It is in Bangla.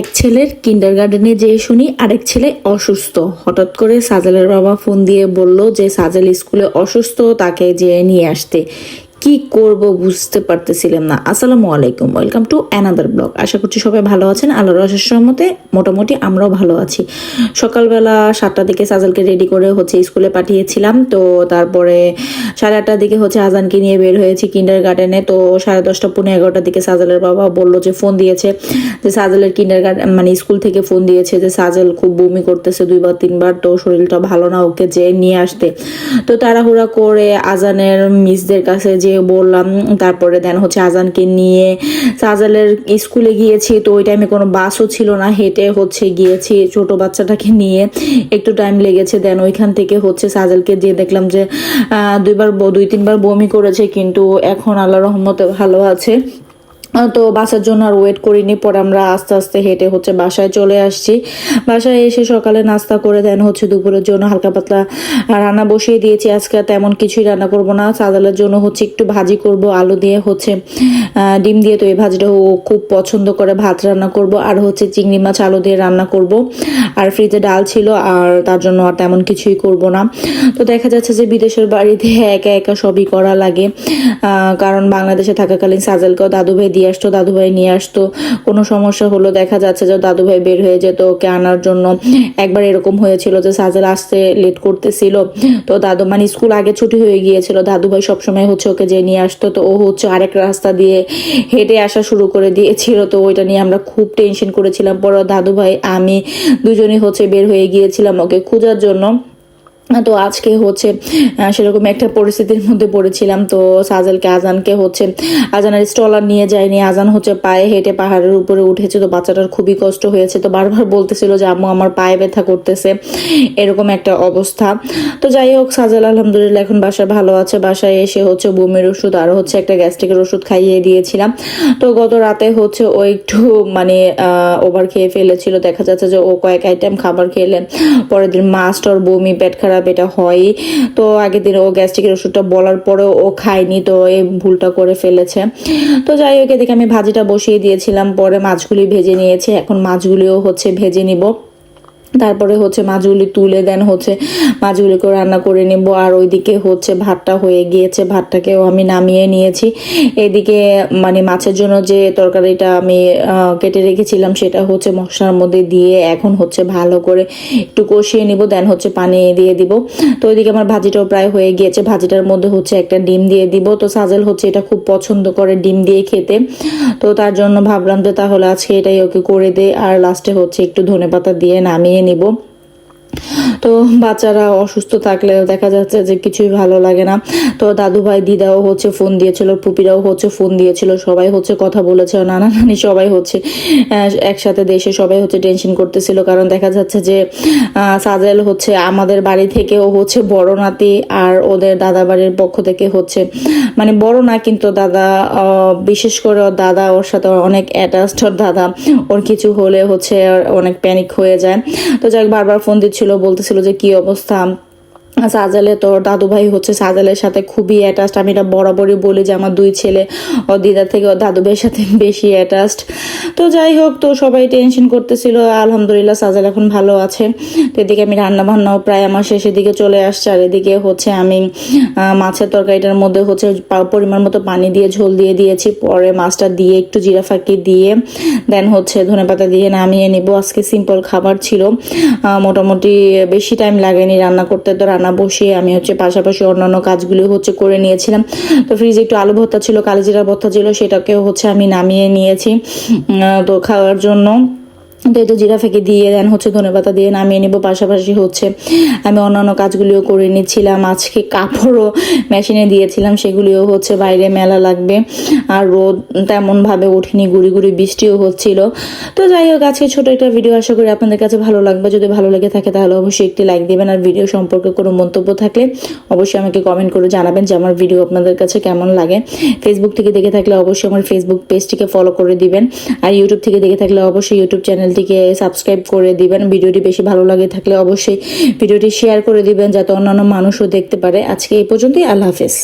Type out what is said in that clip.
এক ছেলের কিন্ডার গার্ডেনে যেয়ে শুনি আরেক ছেলে অসুস্থ। হঠাৎ করে সাজেলের বাবা ফোন দিয়ে বলল যে সাজেল স্কুলে অসুস্থ, তাকে যেয়ে নিয়ে আসতে। কি করব বুঝতে পারতেছিলাম না। আসসালামু আলাইকুম, ওয়েলকাম টু অ্যানাদার ব্লগ। আশা করছি সবাই ভালো আছেন। আল্লাহর রসের সহমতে মোটামুটি আমরাও ভালো আছি। সকালবেলা সাতটার দিকে সাজালকে রেডি করে হচ্ছে স্কুলে পাঠিয়েছিলাম। তো তারপরে সাড়ে আটটার দিকে হচ্ছে আজানকে নিয়ে বের হয়েছি কিন্ডার গার্ডেনে তো সাড়ে দশটা পনেরো এগারোটার দিকে সাজালের বাবা বলল যে ফোন দিয়েছে। যে সাজালের কিন্ডার গার্ডেন মানে স্কুল থেকে ফোন দিয়েছে যে সাজাল খুব বমি করতেছে দুইবার, তিনবার। তো শরীরটা ভালো না, ওকে যে নিয়ে আসতে। তো তাড়াহুড়া করে আজানের মিসদের কাছে যে বললাম, তারপরে দেন হচ্ছে আজানকে নিয়ে, সাজালের স্কুলে গিয়েছি, তো ওই টাইমে কোনো বাসও ছিল না, হেঁটে হচ্ছে গিয়েছি ছোট বাচ্চাটাকে নিয়ে। একটু টাইম লেগেছে, দেন ওইখান থেকে হচ্ছে সাজালকে যে দেখলাম যে দুইবার দুই তিনবার বমি করেছে, কিন্তু এখন আল্লাহ রহমতে ভালো আছে। তো বাসার জন্য আর ওয়েট করিনি। পরে আমরা আস্তে আস্তে হেঁটে হচ্ছে বাসায় চলে আসছি। বাসায় এসে সকালে নাস্তা করে দেন হচ্ছে দুপুরের জন্য হালকা পাতলা রান্না বসিয়ে দিয়েছি। আজকে তেমন কিছুই রান্না করব না। সাদালের জন্য হচ্ছে একটু ভাজি করব, আলু দিয়ে হচ্ছে ডিম দিয়ে। তো এই ভাজিটা ও খুব পছন্দ করে। ভাত রান্না করব আর হচ্ছে চিংড়ি মাছ আলু দিয়ে রান্না করব। আর ফ্রিজে ডাল ছিল আর তার জন্য আর তেমন কিছুই করব না। তো দেখা যাচ্ছে যে বিদেশের বাড়িতে একা একা সবই করা লাগে। কারণ বাংলাদেশে থাকাকালীন সাজেলকেও দাদু ভাই দিয়ে আসতো দাদু ভাই নিয়ে আসতো। কোনো সমস্যা হলো, দেখা যাচ্ছে যে দাদু ভাই বের হয়ে যেত ওকে আনার জন্য। একবার এরকম হয়েছিল যে সাজেল আসতে লেট করতেছিল। তো দাদু মানে স্কুল আগে ছুটি হয়ে গিয়েছিল দাদু ভাই সবসময় হচ্ছে ওকে যে নিয়ে আসতো, তো ও হচ্ছে আরেক রাস্তা দিয়ে হেঁটে আসা শুরু করে দিয়েছিল। তো ওইটা নিয়ে আমরা খুব টেনশন করেছিলাম। পরে দাদু ভাই আমি দুজনই হচ্ছে বের হয়ে গিয়েছিলাম ওকে খোঁজার জন্য। তো আজকে হচ্ছে সেরকম একটা পরিস্থিতির মধ্যে পড়েছিলাম। তো সাজেলকে, আজানকে হচ্ছে, আজানের স্টলার নিয়ে যায়নি। আজান হচ্ছে পায়ে হেঁটে পাহাড়ের উপরে উঠেছে। তো বাচ্চাটার খুবই কষ্ট হয়েছে। তো বারবার বলতেছিল যে, আম্মু, আমার পায়ে ব্যথা করতেছে। এরকম একটা অবস্থা। তো যাই হোক, সাজেল আলহামদুলিল্লাহ এখন বাসায় ভালো আছে। বাসায় এসে হচ্ছে বমির ওষুধ আর হচ্ছে একটা গ্যাস্ট্রিকের ওষুধ খাইয়ে দিয়েছিলাম। তো গত রাতে হচ্ছে ও একটু মানে ওভার খেয়ে ফেলেছিল। দেখা যাচ্ছে যে ও কয়েক আইটেম খাবার খেলেন। পরের দিন মাস্ট ওর বমি, পেট খারাপ এটা হয়। তো আগের দিন ও গ্যাস্ট্রিকের ওষুধটা বলার পরেও ও খায়নি, তো এই ভুলটা করে ফেলেছে। তো যাই হোক, এদিকে আমি ভাজিটা বসিয়ে দিয়েছিলাম, পরে মাছগুলি ভেজে নিয়েছে। এখন মাছগুলিও হচ্ছে ভেজে নিব। তারপরে হচ্ছে মাছগুলি তুলে দেন হচ্ছে মাছগুলিকে রান্না করে নেব। আর ওইদিকে হচ্ছে ভাতটা হয়ে গিয়েছে, ভাতটাকেও আমি নামিয়ে নিয়েছি। এদিকে মানে মাছের জন্য যে তরকারিটা আমি কেটে রেখেছিলাম, সেটা হচ্ছে মশলার মধ্যে দিয়ে এখন হচ্ছে ভালো করে একটু কষিয়ে নিব, দেন হচ্ছে পানি দিয়ে দিব। তো ওইদিকে আমার ভাজিটাও প্রায় হয়ে গিয়েছে, ভাজিটার মধ্যে হচ্ছে একটা ডিম দিয়ে দিব। তো সাজেল হচ্ছে এটা খুব পছন্দ করে ডিম দিয়ে খেতে। তো তার জন্য ভাবলাম যে তাহলে আজকে এটাই ওকে করে দে আর লাস্টে হচ্ছে একটু ধনেপাতা দিয়ে নামিয়ে নিব। তো বাচ্চারা অসুস্থ থাকলে দেখা যাচ্ছে যে কিছুই ভালো লাগে না। তো দাদু ভাই, দিদাও হচ্ছে ফোন দিয়েছিল পুপিরাও হচ্ছে ফোন দিয়েছিল, সবাই হচ্ছে কথা বলেছে, নানা নানি সবাই হচ্ছে একসাথে দেশে সবাই হচ্ছে টেনশন করতেছিল, কারণ দেখা যাচ্ছে যে সাজেল হচ্ছে আমাদের বাড়ি থেকেও হচ্ছে বড় নাতি আর ওদের দাদা বাড়ির পক্ষ থেকে হচ্ছে মানে বড় না কিন্তু দাদা বিশেষ করে ওর দাদা, ওর সাথে অনেক অ্যাটাচড দাদা, ওর কিছু হলে হচ্ছে অনেক প্যানিক হয়ে যায়। তো যাক, বারবার ফোন দিচ্ছিল বলতেছিল যে কি অবস্থা? সাজালে তোর দাদু ভাই হচ্ছে, সাজালের সাথে খুবই অ্যাটাচড আমি এটা বরাবরই বলি যে আমার দুই ছেলে ও দিদা থেকে ও দাদু ভাইয়ের সাথে বেশি অ্যাটাচড তো যাই হোক, তো সবাই টেনশন করতেছিল, আলহামদুলিল্লাহ সাজাল এখন ভালো আছে। তো এদিকে আমি রান্না বান্নাও প্রায় আমার শেষের দিকে চলে আসছে, আর এদিকে হচ্ছে আমি মাছের তরকারিটার মধ্যে হচ্ছে পরিমাণ মতো পানি দিয়ে ঝোল দিয়ে দিয়েছি, পরে মাছটা দিয়ে একটু জিরা ফাঁকি দিয়ে দেন হচ্ছে ধনেপাতা দিয়ে নামিয়ে নিব। আজকে সিম্পল খাবার ছিল মোটামুটি বেশি টাইম লাগেনি রান্না করতে, তো রান্না বসিয়ে আমি হচ্ছে পাশাপাশি অন্যান্য কাজগুলো হচ্ছে করে নিয়েছিলাম। তো ফ্রিজে একটু আলু ভর্তা ছিল কালিজিরা ভর্তা ছিল, সেটাকেও হচ্ছে আমি নামিয়ে নিয়েছি। তো খাওয়ার জন্য। তো এই তো জিরা ফেঁকে দিয়ে দেন, হচ্ছে ধনেপাতা দিয়ে নামিয়ে নিব। পাশাপাশি হচ্ছে আমি অন্যান্য কাজগুলিও করে নিচ্ছিলাম। আজকে কাপড়ও মেশিনে দিয়েছিলাম, সেগুলিও হচ্ছে বাইরে মেলা লাগবে। আর রোদ তেমনভাবে ওঠেনি, গুড়ি গুড়ি বৃষ্টিও হচ্ছিল। তো যাই হোক, আজকে ছোটো একটা ভিডিও আশা করি আপনাদের কাছে ভালো লাগবে। যদি ভালো লেগে থাকে তাহলে অবশ্যই একটি লাইক দিবেন। আর ভিডিও সম্পর্কে কোনো মন্তব্য থাকলে অবশ্যই আমাকে কমেন্ট করে জানাবেন যে আমার ভিডিও আপনাদের কাছে কেমন লাগে। ফেসবুক থেকে দেখে থাকলে অবশ্যই আমার ফেসবুক পেজটিকে ফলো করে দিবেন। আর ইউটিউব থেকে দেখে থাকলে অবশ্যই ইউটিউব চ্যানেলটিকে সাবস্ক্রাইব করে দিবেন। ভিডিওটি বেশি ভালো লাগে থাকলে অবশ্যই ভিডিওটি শেয়ার করে দিবেন যাতে অন্যান্য মানুষও দেখতে পারে। আজকে এই পর্যন্তই। আল্লাহ হাফেজ।